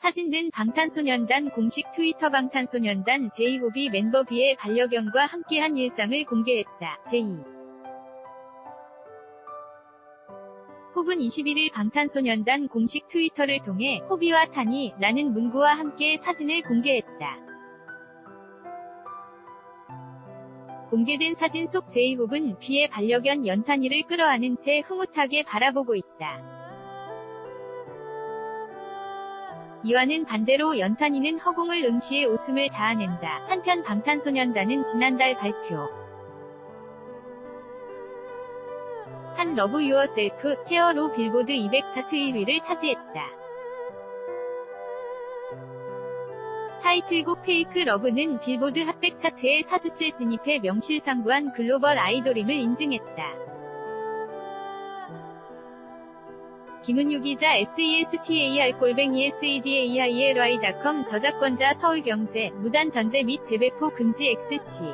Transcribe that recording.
사진 등 방탄소년단 공식 트위터 방탄소년단 제이홉이 멤버 B의 반려견과 함께한 일상을 공개했다. 제이 홉은 21일 방탄소년단 공식 트위터를 통해 호비와 탄이 라는 문구와 함께 사진을 공개했다. 공개된 사진 속 제이홉은 B의 반려견 연탄이를 끌어안은 채 흐뭇하게 바라보고 있다. 이와는 반대로 연탄이는 허공을 응시해 웃음을 자아낸다. 한편 방탄소년단은 지난달 발표. 한 러브 유어셀프 테어로 빌보드 200 차트 1위를 차지했다. 타이틀곡 페이크 러브는 빌보드 핫백 차트에 4주째 진입해 명실상부한 글로벌 아이돌임을 인증했다. 김은유 기자 SESTAR-SEDAIRY.com 저작권자 서울경제 무단 전제 및 재배포 금지 XC